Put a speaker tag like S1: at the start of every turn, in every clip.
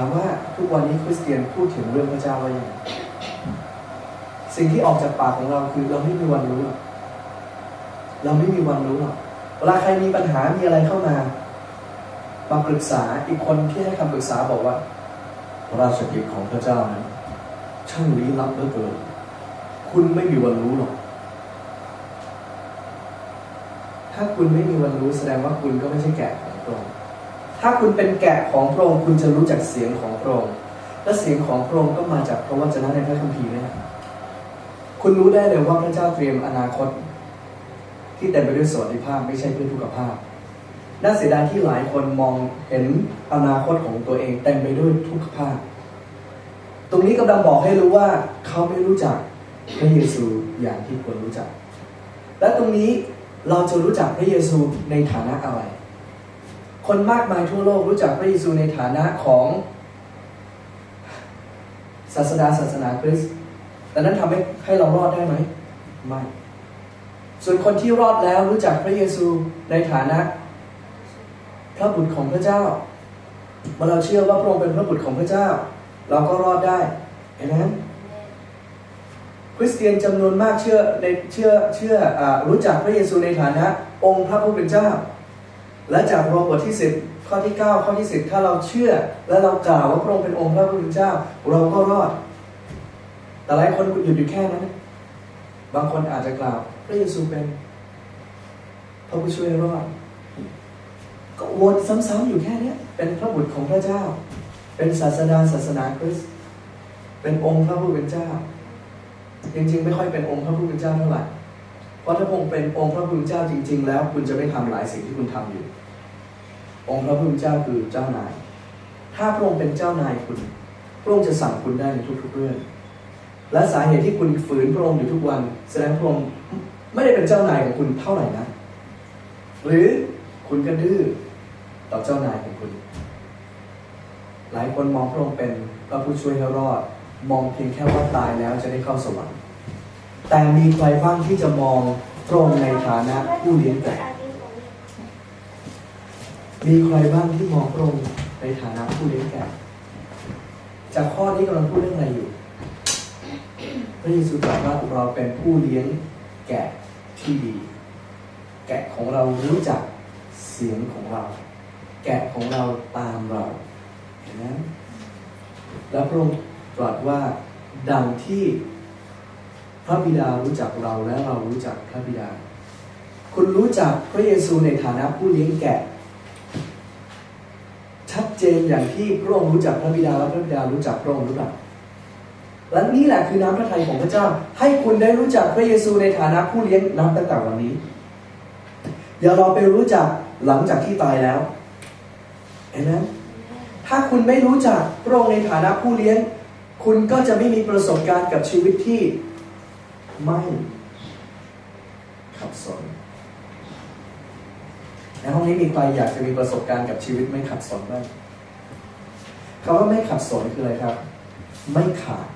S1: ามว่าทุกวันนี้คริสเตียนพูดถึงเรื่องพระเจ้าว่าอย่างไรสิ่งที่ออกจากปากของเราคือเราไม่มีวันรู้หรอกเราไม่มีวันรู้หรอกเวลาใครมีปัญหามีอะไรเข้ามามาปรึกษาอีกคนที่ให้คำปรึกษาบอกว่าพระราชกิจของพระเจ้านั้นช่างลี้ลับเหลือเกินคุณไม่มีวันรู้หรอก ถ้าคุณไม่มีวันรู้แสดงว่าคุณก็ไม่ใช่แกะของพระองค์ ถ้าคุณเป็นแกะของพระองค์คุณจะรู้จักเสียงของพระองค์และเสียงของพระองค์ก็มาจากพระวจนะในพระคัมภีร์นะคุณรู้ได้เลยว่าพระเจ้าเตรียมอนาคต ที่เต็มไปด้วยสวัสดิภาพไม่ใช่เพื่อทุกขภาพน่าเสียดายที่หลายคนมองเห็นอนาคตของตัวเองเต็มไปด้วยทุกขภาพ ตรงนี้กำลังบอกให้รู้ว่าเขาไม่รู้จักพระเยซูอย่างที่ควรรู้จัก และตรงนี้เราจะรู้จักพระเยซูในฐานะอะไร คนมากมายทั่วโลกรู้จักพระเยซูในฐานะของศาสดาศาสนาคริสต์แต่นั้นทำให้ให้เรารอดได้ไหมไม่ ส่วนคนที่รอดแล้วรู้จักพระเยซูในฐานะ พระบุตรของพระเจ้า เมื่อเราเชื่อว่าพระองค์เป็นพระบุตรของพระเจ้า เราก็รอดได้เห็นไหมคริสเตียนจำนวนมากเชื่อในเชื่อเชื่ออรู้จักพระเยซูในฐานะ องค์พระผู้เป็นเจ้า และจากโรมบทที่สิบข้อที่เก้าข้อที่สิบถ้าเราเชื่อ และเรากล่าวว่าพระองค์เป็นองค์พระผู้เป็นเจ้า เราก็รอด แต่หลายคนหยุดอยู่แค่นั้น บางคนอาจจะกล่าวพระเยซูเป็นพระผู้ช่วยรอด ก็วนซ้ำๆอยู่แค่นี้เป็นพระบุตรของพระเจ้า เป็นศาสดาศาสนาคริสต์เป็นองค์พระผู้เป็นเจ้า จริงๆ ไม่ค่อยเป็นองค์พระผู้เป็นเจ้าเท่าไหร่ พราะถ้าองค์เป็นองค์พระผู้เป็นเจ้าจริง ๆ แล้ว คุณจะไม่ทำหลายสิ่งที่คุณทำอยู่ องค์พระผู้เป็นเจ้าคือเจ้านาย ถ้าพระองค์เป็นเจ้านายคุณ พระองค์จะสั่งคุณได้ในทุก ๆ เรื่อง และสาเหตุที่คุณฝืนพระองค์อยู่ทุกวัน แสดงพระองค์ไม่ได้เป็นเจ้านายของคุณเท่าไหร่นะ หรือคุณก็ดื้อต่อเจ้านายของคุณ หลายคนมองพระองค์เป็นพระผู้ช่วยให้รอด มองเพียงแค่ว่าตายแล้วจะได้เข้าสวรรค์ แต่มีใครบ้างที่จะมองพรงในฐานะผู้เลี้ยงแกะมีใครบ้างที่มองพรงในฐานะผู้เลี้ยงแกะจากข้อนี้กำลังพูดเรื่องอะไรอยู่ พระเยซูตรัสว่าเราเป็นผู้เลี้ยงแกะที่ดี แกะของเรารู้จักเสียงของเรา แกะของเราตามเราเห็นไหมแล้วพระองค์ตรัสว่าดังที่ พระบิดารู้จักเราและเรารู้จักพระบิดา คุณรู้จักพระเยซูในฐานะผู้เลี้ยงแกะ ชัดเจนอย่างที่พระองค์รู้จักพระบิดาและพระบิดารู้จักพระองค์หรือเปล่าและนี่แหละคือน้ำพระทัยของพระเจ้า ให้คุณได้รู้จักพระเยซูในฐานะผู้เลี้ยงนับตั้งแต่วันนี้อย่ารอไปรู้จักหลังจากที่ตายแล้วเห็นไหมถ้าคุณไม่รู้จักพระองค์ในฐานะผู้เลี้ยง คุณก็จะไม่มีประสบการณ์กับชีวิตที่ ไม่ขัดสนในห้องนี้มีใครอยากจะมีประสบการณ์กับชีวิตไม่ขัดสนบ้างคำว่าไม่ขัดสนคืออะไรครับ ไม่ขาด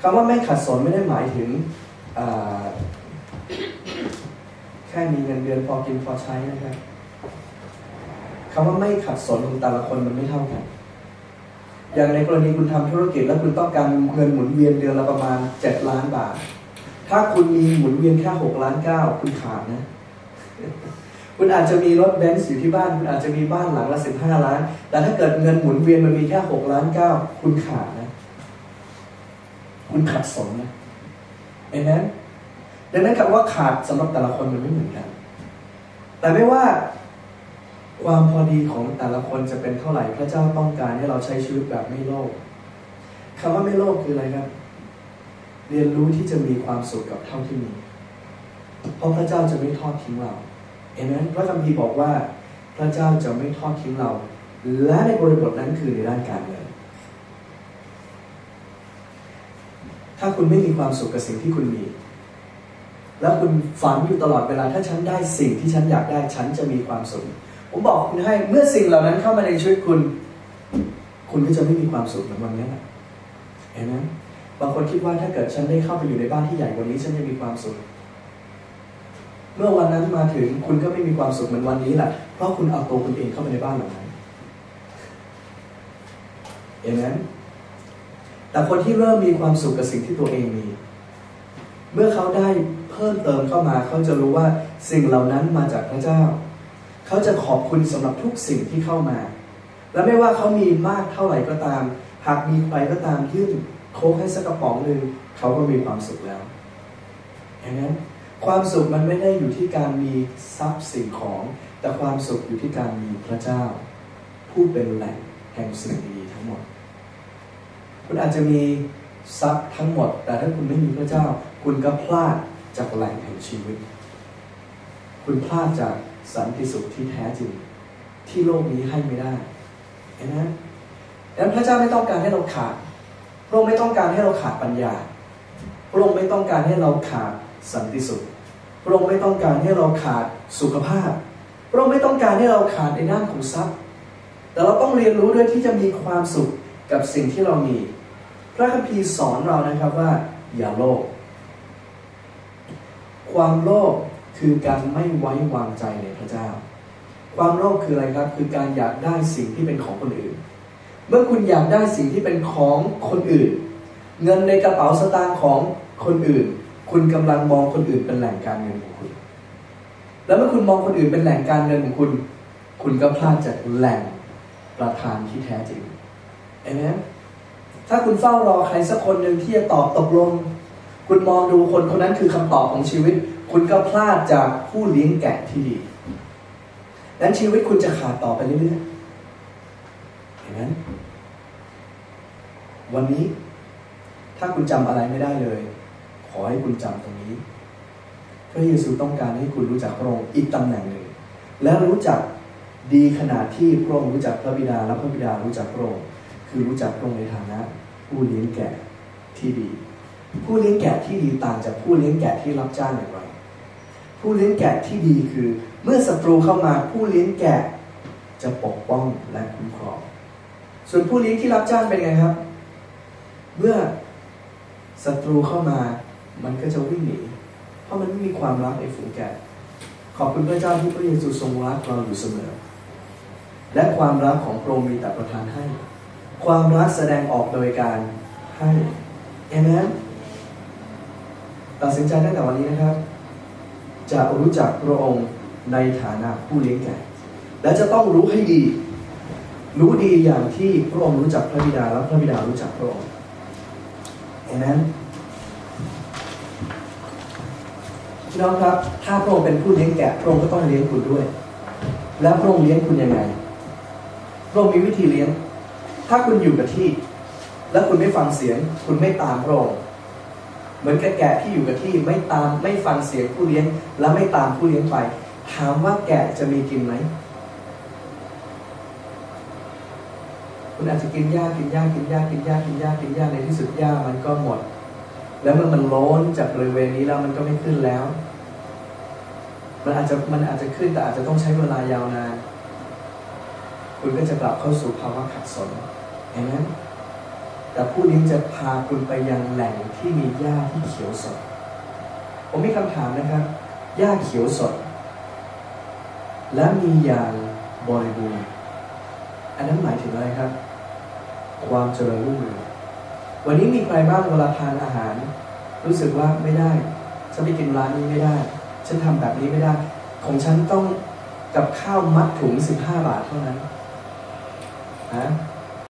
S1: คำว่าไม่ขัดสนไม่ได้หมายถึงแค่มีเงินเดือนพอกินพอใช้นะครับคำว่าไม่ขัดสนของแต่ละคนมันไม่เท่ากัน อย่างในกรณีคุณทำธุรกิจแล้วคุณต้องการเงินหมุนเวียนเดือนละประมาณเจ็ดล้านบาท ถ้าคุณมีหมุนเวียนแค่หกล้านเก้าคุณขาดนะ คุณอาจจะมีรถเบนซ์อยู่ที่บ้าน คุณอาจจะมีบ้านหลังละสิบห้าล้าน แต่ถ้าเกิดเงินหมุนเวียนมันมีแค่หกล้านเก้าคุณขาดนะ คุณขัดสนนะเห็นไหมดังนั้นคำว่าขาดสำหรับแต่ละคนมันไม่เหมือนกัน แต่ไม่ว่า ความพอดีของแต่ละคนจะเป็นเท่าไหร่พระเจ้าต้องการให้เราใช้ชีวิตแบบไม่โลภคำว่าไม่โลภคืออะไรครับ เรียนรู้ที่จะมีความสุขกับเท่าที่มี เพราะพระเจ้าจะไม่ทอดทิ้งเราเห็นพระคัมภีร์บอกว่า พระเจ้าจะไม่ทอดทิ้งเรา และในบริบทนั้นคือในด้านการเงินถ้าคุณไม่มีความสุขกับสิ่งที่คุณมี แล้วคุณฝันอยู่ตลอดเวลาถ้าฉันได้สิ่งที่ฉันอยากได้ฉันจะมีความสุข ผมบอกคุณให้เมื่อสิ่งเหล่านั้นเข้ามาในชีวิตคุณ คุณก็จะไม่มีความสุขเหมือนวันนี้แหละเห็นไหมบางคนคิดว่าถ้าเกิดฉันได้เข้าไปอยู่ในบ้านที่ใหญ่กว่านี้ฉันจะมีความสุข เมื่อวันนั้นมาถึงคุณก็ไม่มีความสุขเหมือนวันนี้แหละเพราะคุณเอาตัวคุณเองเข้าไปในบ้านหลังนั้นเองนั้นแต่คนที่เริ่มมีความสุขกับสิ่งที่ตัวเองมี เมื่อเขาได้เพิ่มเติมเข้ามาเขาจะรู้ว่าสิ่งเหล่านั้นมาจากพระเจ้า เขาจะขอบคุณสำหรับทุกสิ่งที่เข้ามา และไม่ว่าเขามีมากเท่าไหร่ก็ตาม หากมีใครก็ตามยื่นโค้กให้สักกระป๋องหนึ่งเขาก็มีความสุขแล้วอย่างนั้นความสุขมันไม่ได้อยู่ที่การมีทรัพย์สิ่งของ แต่ความสุขอยู่ที่การมีพระเจ้า ผู้เป็นแหล่งแห่งสิ่งดีทั้งหมด คุณอาจจะมีทรัพย์ทั้งหมด แต่ถ้าคุณไม่มีพระเจ้า คุณก็พลาดจากแหล่งแห่งชีวิต คุณพลาดจากสันติสุขที่แท้จริง ที่โลกนี้ให้ไม่ได้เห็นไหมดังนั้นพระเจ้าไม่ต้องการให้เราขาดพระองค์ไม่ต้องการให้เราขาดปัญญาพระองค์ไม่ต้องการให้เราขาดสันติสุขพระองค์ไม่ต้องการให้เราขาดสุขภาพพระองค์ไม่ต้องการให้เราขาดในด้านของทรัพย์ แต่เราต้องเรียนรู้ด้วยที่จะมีความสุขกับสิ่งที่เรามี พระคัมภีร์สอนเรานะครับว่า อย่าโลภความโลภ คือการไม่ไว้วางใจในพระเจ้า ความโลภคืออะไรครับ คือการอยากได้สิ่งที่เป็นของคนอื่น เมื่อคุณอยากได้สิ่งที่เป็นของคนอื่น เงินในกระเป๋าสตางค์ของคนอื่น คุณกำลังมองคนอื่นเป็นแหล่งการเงินของคุณ แล้วเมื่อคุณมองคนอื่นเป็นแหล่งการเงินของคุณ คุณก็พลาดจากแหล่งประธานที่แท้จริงเห็นไหมถ้าคุณเฝ้ารอใครสักคนหนึ่งที่จะตอบตกลง คุณมองดูคนคนนั้นคือคำตอบของชีวิต คุณก็พลาดจากผู้เลี้ยงแกะที่ดีนั้นชีวิตคุณจะขาดต่อไปเรื่อยๆเห็นไหมวันนี้ ถ้าคุณจำอะไรไม่ได้เลย ขอให้คุณจำตรงนี้ พระเยซูต้องการให้คุณรู้จักพระองค์อีกตำแหน่งหนึ่งและรู้จักดีขนาดที่พระองค์รู้จักพระบิดาและพระบิดารู้จักพระองค์คือรู้จักพระองค์ในฐานะ ผู้เลี้ยงแกะที่ดี ผู้เลี้ยงแกะที่ดีต่างจากผู้เลี้ยงแกะที่รับจ้างอย่างไร ผู้เลี้ยงแกะที่ดีคือ เมื่อศัตรูเข้ามาผู้เลี้ยงแกะจะปกป้องและคุ้มครอง ส่วนผู้เลี้ยงที่รับจ้างเป็นไงครับ เมื่อศัตรูเข้ามามันก็จะวิ่งหนี เพราะมันไม่มีความรักในฝูงแกะ ขอบคุณพระเจ้าที่พระเยซูทรงรักเราอยู่เสมอ และความรักของพระองค์มีแต่ประทานให้ ความรักแสดงออกโดยการให้เอเมนตัดสินใจตั้งแต่วันนี้นะครับ จะรู้จักพระองค์ในฐานะผู้เลี้ยงแกะ และจะต้องรู้ให้ดี รู้ดีอย่างที่พระองค์รู้จักพระบิดาและพระบิดารู้จักพระองค์เอเมนพี่น้องครับ ถ้าพระองค์เป็นผู้เลี้ยงแกะพระองค์ก็ต้องเลี้ยงคุณด้วย แล้วพระองค์เลี้ยงคุณยังไงพระองค์มีวิธีเลี้ยง ถ้าคุณอยู่กับที่ แล้วคุณไม่ฟังเสียง คุณไม่ตามพระองค์ เหมือนกับแกะที่อยู่กับที่ไม่ตามไม่ฟังเสียงผู้เลี้ยง และไม่ตามผู้เลี้ยงไป ถามว่าแกะจะมีกินไหมคุณอาจจะกินหญ้ากินหญ้ากินหญ้ากินหญ้ากินหญ้ากินหญ้าในที่สุดหญ้ามันก็หมด แล้วเมื่อมันล้นจากบริเวณนี้แล้วมันก็ไม่ขึ้นแล้ว มันอาจจะมันอาจจะขึ้นแต่อาจจะต้องใช้เวลายาวนานคุณก็จะกลับเข้าสู่ภาวะขัดสนเห็นไหม แต่ผู้นี้จะพาคุณไปยังแหล่งที่มีหญ้าที่เขียวสด ผมมีคำถามนะครับหญ้าเขียวสด และมีอย่างบริบูรณ์อันนั้นหมายถึงอะไรครับ ความเจริญรุ่งเรืองวันนี้มีใครบ้างเวลาทานอาหาร รู้สึกว่าไม่ได้ฉันไปกินร้านนี้ไม่ได้ ฉันทำแบบนี้ไม่ได้ ของฉันต้องกับข้าวมัดถุง 15 บาทเท่านั้นนะ